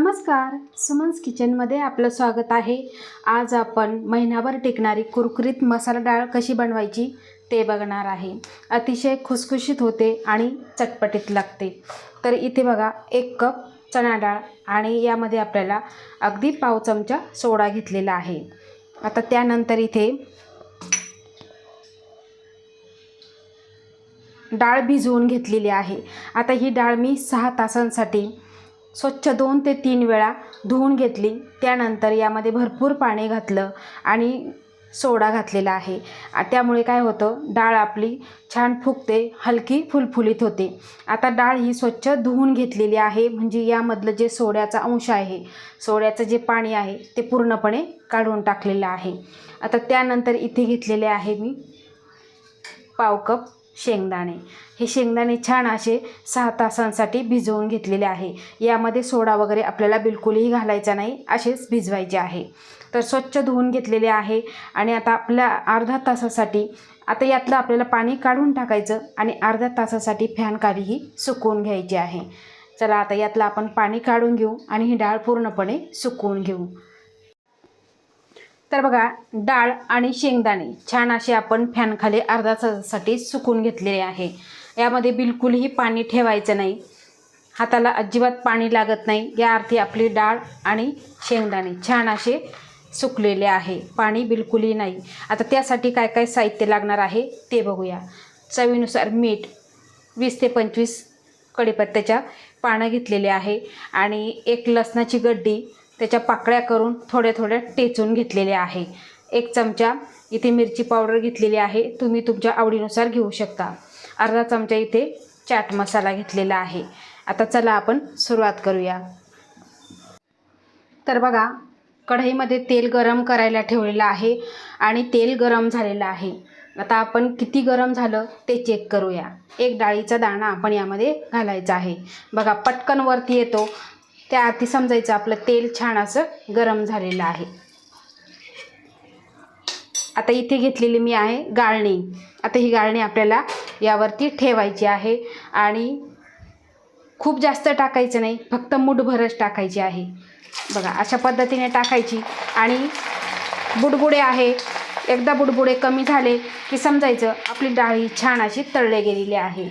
नमस्कार. सुमन्स किचनमध्ये आपलं स्वागत आहे. आज आपण महिनाभर टिकणारी कुरकुरीत मसाला डाळ कशी बनवायची ते बघणार आहे. अतिशय खुसखुशीत होते आणि चटपटीत लागते. तर इथे बघा एक कप चणा डाळ आणि यामध्ये आपल्याला अगदी पाव चमचा सोडा घेतलेला आहे. आता त्यानंतर इथे डाळ भिजवून घेतलेली आहे. आता ही डाळ मी सहा तासांसाठी स्वच्छ दोन ते तीन वेळा धुवून घेतली. त्यानंतर यामध्ये भरपूर पाणी घातलं आणि सोडा घातलेला आहे. त्यामुळे काय होतं डाळ आपली छान फुगते हलकी फुलफुलीत होते. आता डाळ ही स्वच्छ धुवून घेतलेली आहे म्हणजे यामधलं जे सोड्याचा अंश आहे सोड्याचं जे पाणी आहे ते पूर्णपणे काढून टाकलेलं आहे. आता त्यानंतर इथे घेतलेले आहे मी पाव कप शेंगदाणे. हे शेंगदाणे छान असे सहा तासांसाठी भिजवून घेतलेले आहे. यामध्ये सोडा वगैरे आपल्याला बिलकुलही घालायचा नाही असेच भिजवायचे आहे. तर स्वच्छ धुवून घेतलेले आहे आणि आता आपल्या अर्धा तासासाठी आता यातलं आपल्याला पाणी काढून टाकायचं आणि अर्ध्या तासासाठी फॅन खाली ही सुकवून घ्यायची आहे. चला आता यातलं आपण पाणी काढून घेऊ आणि ही डाळ पूर्णपणे सुकवून घेऊ. तर बघा डाळ आणि शेंगदाणे छान असे आपण फॅनखाली अर्धा तासासाठी सुकून घेतलेले आहे. यामध्ये बिलकुलही पाणी ठेवायचं नाही. हाताला अजिबात पाणी लागत नाही. या अर्थी आपली डाळ आणि शेंगदाणे छान असे सुकलेले आहे. पाणी बिलकुलही नाही. आता त्यासाठी काय काय साहित्य लागणार आहे ते बघूया. चवीनुसार मीठ वीस ते पंचवीस कढीपत्त्याच्या पानं घेतलेले आहे. आणि एक लसणाची गड्डी त्याच्या पाकळ्या करून थोड्या थोड्या टेचून घेतलेल्या आहे. एक चमचा इथे मिरची पावडर घेतलेली आहे. तुम्ही तुमच्या आवडीनुसार घेऊ शकता. अर्धा चमचा इथे चाट मसाला घेतलेला आहे. आता चला आपण सुरुवात करूया. तर बघा कढईमध्ये तेल गरम करायला ठेवलेलं आहे आणि तेल गरम झालेलं आहे. आता आपण किती गरम झालं ते चेक करूया. एक डाळीचा दाणा आपण यामध्ये घालायचा आहे. बघा पटकन वरती येतो. त्या आधी समजायचं आपलं तेल छान असं गरम झालेलं आहे. आता इथे घेतलेली मी आहे गाळणी. आता ही गाळणी आपल्याला यावरती ठेवायची आहे आणि खूप जास्त टाकायचं नाही फक्त मुठभरच टाकायची आहे. बघा अशा पद्धतीने टाकायची आणि बुडबुडे आहे. एकदा बुडबुडे कमी झाले की समजायचं आपली डाळी छान अशी तळले गेलेली आहे.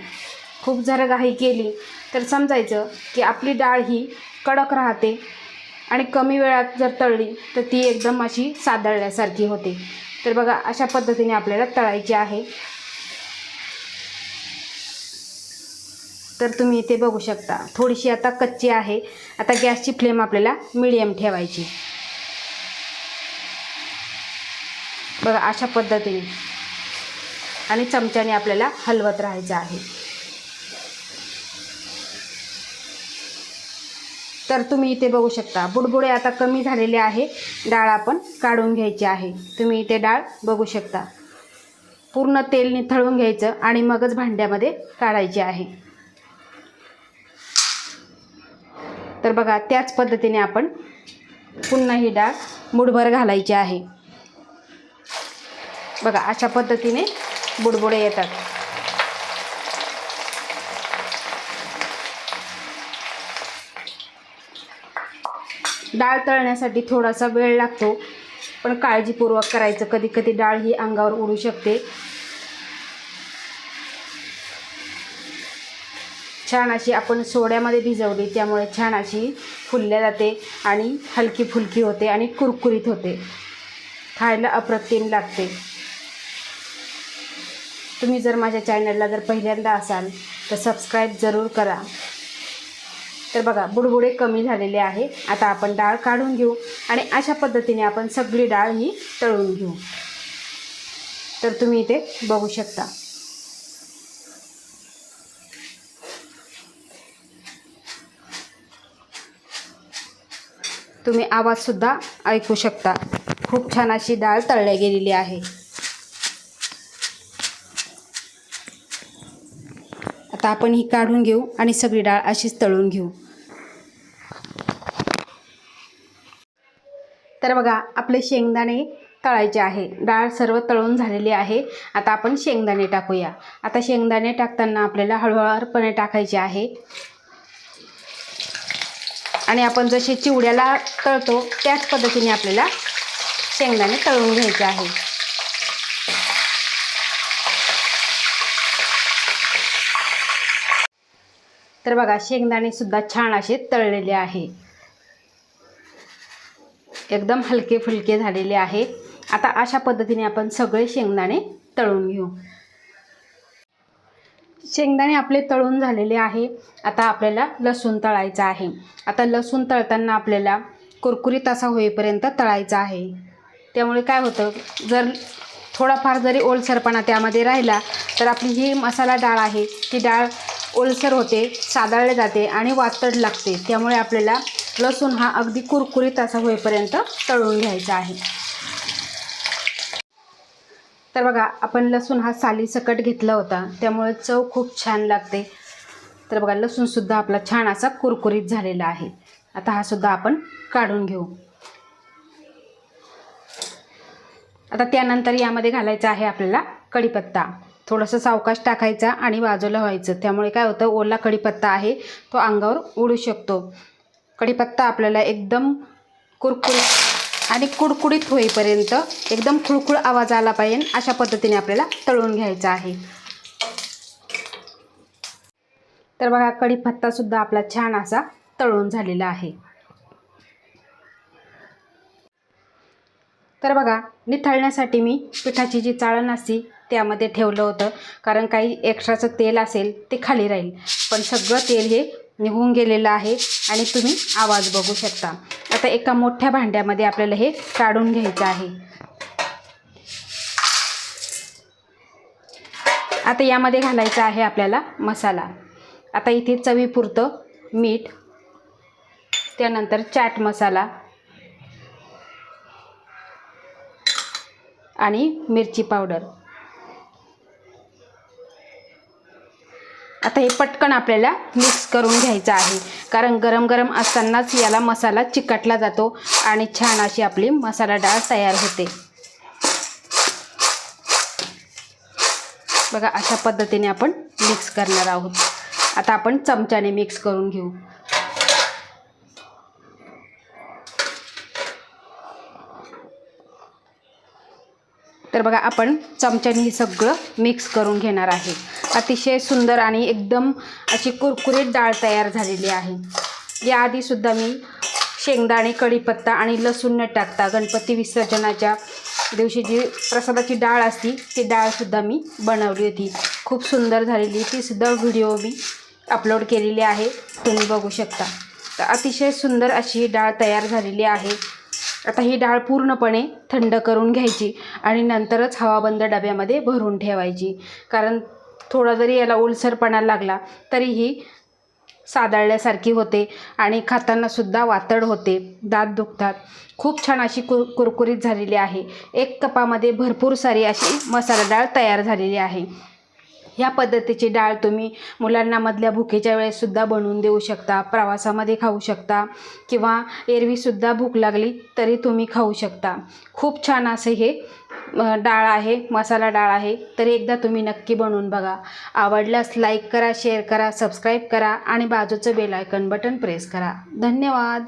खूप झरगाही घाई केली तर समजायचं की आपली डाळ ही कडक राहते आणि कमी वेळात जर तळली तर ती एकदम अशी सादळल्यासारखी होते. तर बघा अशा पद्धतीने आपल्याला तळायची आहे. तर तुम्ही इथे बघू शकता थोडीशी आता कच्ची आहे. आता गॅसची फ्लेम आपल्याला मिडियम ठेवायची. बघा अशा पद्धतीने आणि चमच्याने आपल्याला हलवत राहायचं आहे. तर तुम्ही इथे बघू शकता. बुडबुडे आता कमी झालेले आहे. डाळ आपण काढून घ्यायची आहे. तुम्ही इथे डाळ बघू शकता. पूर्ण तेल निथळून घ्यायचं आणि मगच भांड्यामध्ये काढायची आहे. तर बघा त्याच पद्धतीने आपण पुन्हा ही डाळ मुठभर घालायची आहे. बघा अशा पद्धतीने बुडबुडे येतात. डाळ तळण्यासाठी थोडासा वेळ लागतो. पण काळजीपूर्वक करायचं. कधी कधी डाळ ही अंगावर उडू शकते. छान अशी आपण सोड्यामध्ये भिजवली. त्यामुळे छान अशी फुलल्या जाते आणि हलकी फुलकी होते आणि कुरकुरीत होते. खायला अप्रतिम लागते. तुम्ही जर माझ्या चॅनलला जर पहिल्यांदा असाल तर सबस्क्राईब जरूर करा. तर बघा बुडबुडे कमी झालेले आहे. आता आपण डाळ काढून घेऊ आणि अशा पद्धतीने आपण सगळी डाळ ही तळून घेऊ. तर तुम्ही इथे बघू शकता. तुम्ही आवाजसुद्धा ऐकू शकता. खूप छान अशी डाळ तळल्या गेलेली आहे. आता आपण ही काढून घेऊ आणि सगळी डाळ अशीच तळून घेऊ. तर बघा आपले शेंगदाणे तळायचे आहे. डाळ सर्व तळून झालेली आहे. आता आपण शेंगदाणे टाकूया. आता शेंगदाणे टाकताना आपल्याला हळूहळूपणे टाकायचे आहे. आणि आपण जसे चिवड्याला तळतो त्याच पद्धतीने आपल्याला शेंगदाणे तळून घ्यायचे आहे. तर बघा शेंगदाणे सुद्धा छान असे तळलेले आहे. एकदम हलके फुलके झालेले आहे. आता अशा पद्धतीने आपण सगळे शेंगदाणे तळून घेऊ. शेंगदाणे आपले तळून झालेले आहे. आता आपल्याला लसूण तळायचं आहे. आता लसूण तळताना आपल्याला कुरकुरीत असा होईपर्यंत तळायचा आहे. त्यामुळे काय होतं जर थोडाफार जरी ओलसरपणा त्यामध्ये राहिला तर आपली ही मसाला डाळ आहे ती डाळ ओलसर होते सादळले जाते आणि वातड लागते. त्यामुळे आपल्याला लसूण हा अगदी कुरकुरीत असा होईपर्यंत तळून घ्यायचा आहे. तर बघा आपण लसूण हा साली सकट घेतला होता. त्यामुळे चव खूप छान लागते. तर बघा लसूणसुद्धा आपला छान असा कुरकुरीत झालेला आहे. आता हा सुद्धा आपण काढून घेऊ. आता त्यानंतर यामध्ये घालायचं आहे आपल्याला कढीपत्ता. थोडंसं सावकाश टाकायचा आणि बाजूला व्हायचं. त्यामुळे काय होतं ओला कढीपत्ता आहे तो अंगावर उडू शकतो. कढीपत्ता आपल्याला एकदम कुरकुरीत आणि कुडकुडीत होईपर्यंत एकदम खुळखुळ आवाज आला पाहिजे अशा पद्धतीने आपल्याला तळून घ्यायचा आहे. तर बघा कढीपत्तासुद्धा आपला छान असा तळून झालेला आहे. तर बघा निथळण्यासाठी मी पिठाची जी चाळण असती त्यामध्ये ठेवलं होतं. कारण काही एक्स्ट्राचं तेल असेल ते खाली राहील. पण सगळं तेल हे निघून गेलेलं आहे आणि तुम्ही आवाज बघू शकता. आता एका मोठ्या भांड्यामध्ये आपल्याला हे काढून घ्यायचं आहे. आता यामध्ये घालायचा आहे आपल्याला मसाला. आता इथे चवीपुरतं मीठ त्यानंतर चाट मसाला आणि मिरची पावडर. आता हे पटकन आपल्याला मिक्स करून घ्यायचं आहे. कारण गरम गरम असतानाच याला मसाला चिकटला जातो आणि छान अशी आपली मसाला डाळ तयार होते. बघा अशा पद्धतीने आपण मिक्स करणार आहोत. आता आपण चमच्याने मिक्स करून घेऊ. तर बघा आपण चमच्याने हे सगळं मिक्स करून घेणार आहे. अतिशय सुंदर आणि एकदम अशी कुरकुरीत डाळ तयार झालेली आहे. याआधीसुद्धा मी शेंगदाणे कढीपत्ता आणि लसूण न टाकता गणपती विसर्जनाच्या दिवशी जी प्रसादाची डाळ असती ती डाळसुद्धा मी बनवली होती. खूप सुंदर झालेली तीसुद्धा व्हिडिओ मी अपलोड केलेली आहे. तुम्ही बघू शकता. तर अतिशय सुंदर अशी ही डाळ तयार झालेली आहे. आता ही डाळ पूर्णपणे थंड करून घ्यायची आणि नंतरच हवाबंद डब्यामध्ये भरून ठेवायची. कारण थोडा जरी याला ओलसरपणा लागला तरीही सादळल्यासारखी होते आणि खातानासुद्धा वातड होते दात दुखतात. खूप छान अशी कुर कुरकुरीत झालेली आहे. एक कपामध्ये भरपूर सारी अशी मसाला डाळ तयार झालेली आहे. ह्या पद्धतीची डाळ तुम्ही मुलांना मधल्या भुकेच्या वेळेससुद्धा बनवून देऊ शकता प्रवासामध्ये खाऊ शकता किंवा एरवीसुद्धा भूक लागली तरी तुम्ही खाऊ शकता. खूप छान असे हे डाळ आहे मसाला डाळ आहे तरी एकदा तुम्ही नक्की बनवून बघा. आवडल्यास लाईक करा शेअर करा सबस्क्राईब करा आणि बाजूचं बेल आयकन बटन प्रेस करा. धन्यवाद!